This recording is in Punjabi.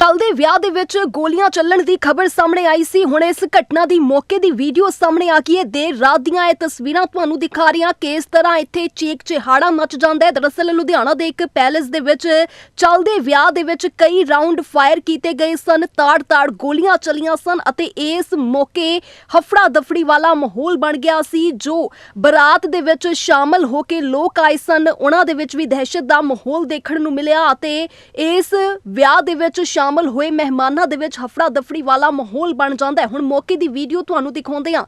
ਚੱਲਦੇ ਵਿਆਹ ਦੇ ਵਿੱਚ ਗੋਲੀਆਂ ਚੱਲਣ ਦੀ ਖਬਰ ਸਾਹਮਣੇ ਆਈ ਸੀ। ਹੁਣ ਇਸ ਘਟਨਾ ਦੀ ਮੌਕੇ ਦੀ ਵੀਡੀਓ ਸਾਹਮਣੇ ਆ ਗਈ ਹੈ। ਦੇਰ ਰਾਤ ਦੀਆਂ ਇਹ ਤਸਵੀਰਾਂ ਤੁਹਾਨੂੰ ਦਿਖਾ ਰਹੀਆਂ ਕਿ ਤਰ੍ਹਾਂ ਇੱਥੇ ਚੀਕ ਚਿਹਾੜਾ ਮਚ ਜਾਂਦਾ ਹੈ। ਦਰਅਸਲ ਲੁਧਿਆਣਾ ਦੇ ਇੱਕ ਪੈਲੇਸ ਦੇ ਵਿੱਚ ਚੱਲਦੇ ਵਿਆਹ ਦੇ ਵਿੱਚ ਕਈ ਰਾਉਂਡ ਫਾਇਰ ਕੀਤੇ ਗਏ ਸਨ। ਤਾੜ-ਤਾੜ ਗੋਲੀਆਂ ਚੱਲੀਆਂ ਸਨ ਅਤੇ ਇਸ ਮੌਕੇ ਹਫੜਾ ਦਫੜੀ ਵਾਲਾ ਮਾਹੌਲ ਬਣ ਗਿਆ ਸੀ, ਜੋ ਬਰਾਤ ਦੇ ਵਿੱਚ ਸ਼ਾਮਲ ਹੋ ਕੇ ਲੋਕ ਆਏ ਸਨ। ਉਹਨਾਂ ਦੇ ਵਿੱਚ ਵੀ ਦਹਿਸ਼ਤ ਦਾ ਮਾਹੌਲ ਦੇਖਣ ਨੂੰ ਮਿਲਿਆ ਅਤੇ ਇਸ ਵਿਆਹ ਦੇ ਵਿੱਚ ਸ਼ਾਮਲ ਹੋਏ ਮਹਿਮਾਨਾਂ ਦੇ ਵਿੱਚ ਹਫੜਾ ਦਫੜੀ ਵਾਲਾ ਮਾਹੌਲ ਬਣ ਜਾਂਦਾ ਹੈ। ਹੁਣ ਮੌਕੇ ਦੀ ਵੀਡੀਓ ਤੁਹਾਨੂੰ ਦਿਖਾਉਂਦੇ ਹਾਂ।